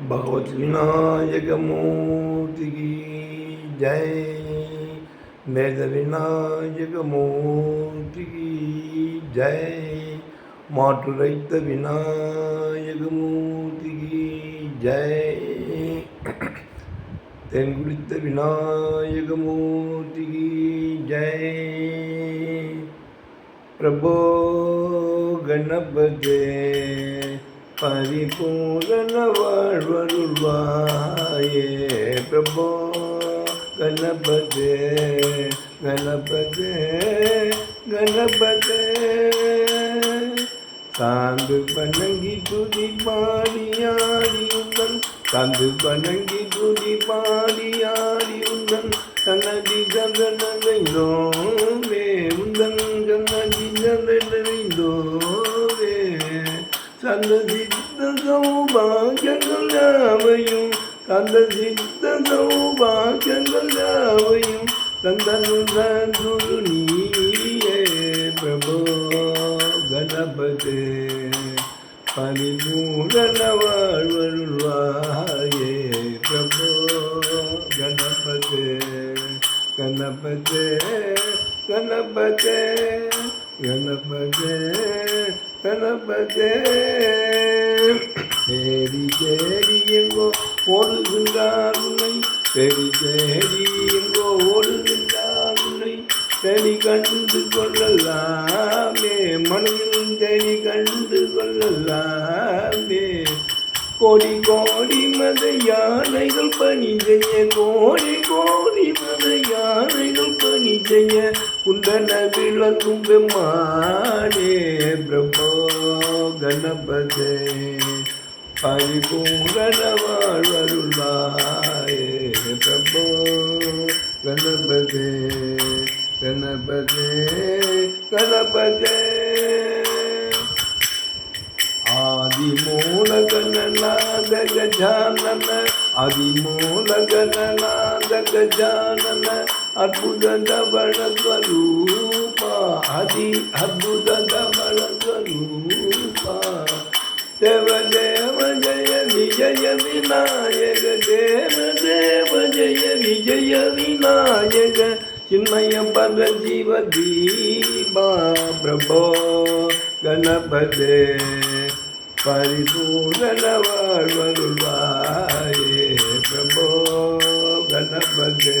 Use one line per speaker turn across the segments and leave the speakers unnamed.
भगवत विनायक मूर्ति जय। वेद विनायक मूर्ति जय। माटुरैत विनायक मूर्ति जय। तेनगुड़ित विनायक मूर्ति जय। प्रभो गणपते। பரிபூரண வாழ்வருள்வாயே பிரபோ. கணபதே கணபதே கணபதே. சாந்து பணங்கி துதி பாடியாடியுங்கள் சாந்து பணங்கி துதி பாடியாடியுங்கள் உந்தன் தன்னதி ஜகனதைந்தோவே உந்தன். கந்த சித்த சௌபாக்கியங்கள் யாவையும் கந்த சித்த சௌபாக்கியங்கள் யாவையும் தந்தனுரு நீயே பிரபோ கணபதே. பரிபூரண வாழ்வருள்வாயே பிரபோ கணபதே. கணபதே கணபதே. கணபதே கணபதே தேடி தேடி எங்கோ ஓடுகின்றார் உன்னை. தேடி தேடி எங்கோ ஓடுகின்றார் உன்னை. தேடி கண்டு கொள்ளலாமே. மனதில் தேடி கண்டு கொள்ளலாமே. கோடி கோடி மத யானைகள் பணி செய்ய கோடி கோடி மத విజయ కుందన విలంబె మాడే బ్రహ్మో గణపదే பரிபூரணவாழ்வருளாயே பிரபோ கணபதே கணபதே கணபதே. ஆதிமூல கணநாத கஜானன அதிமூல கணநாத கஜான అద్భుతంత బల స్వరూప అతి అద్భుతంత బల స్వరూప దేవ దేవ జయ విజయ వినాయక దేవ దేవ జయ విజయ వినాయక చిన్మయ పద జీవ దీపా ప్రభో గణపదే పరిపూర్ణ ప్రభో గణపదే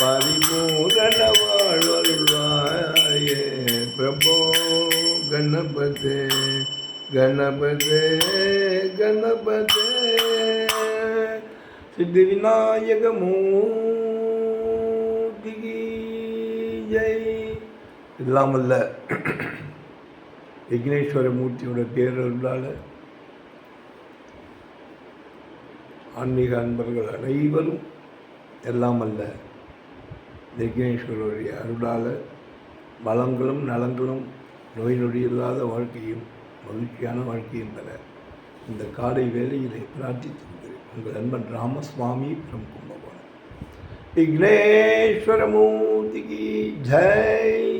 பரிபூரண வாழ்வருள்வாயே பிரபோ கணபதே கணபதே கணபதே. சித்தி விநாயக ஜெய் இல்லாமல்ல விக்னேஸ்வர மூர்த்தியோட பேரருளால் ஆன்மீக அன்பர்கள் அனைவரும் எல்லாம் அல்ல. விக்னேஸ்வரருடைய அருளால் பலங்களும் நலங்களும் நோய் நொடி இல்லாத வாழ்க்கையும் மகிழ்ச்சியான வாழ்க்கையும் பெற இந்த காலை வேலையிலே பிரார்த்தித்திருக்கிறேன் உங்கள் அன்பன் ராமசுவாமி from கும்பகோணம் விக்னேஸ்வரமூர்த்திக்கு ஜெய்!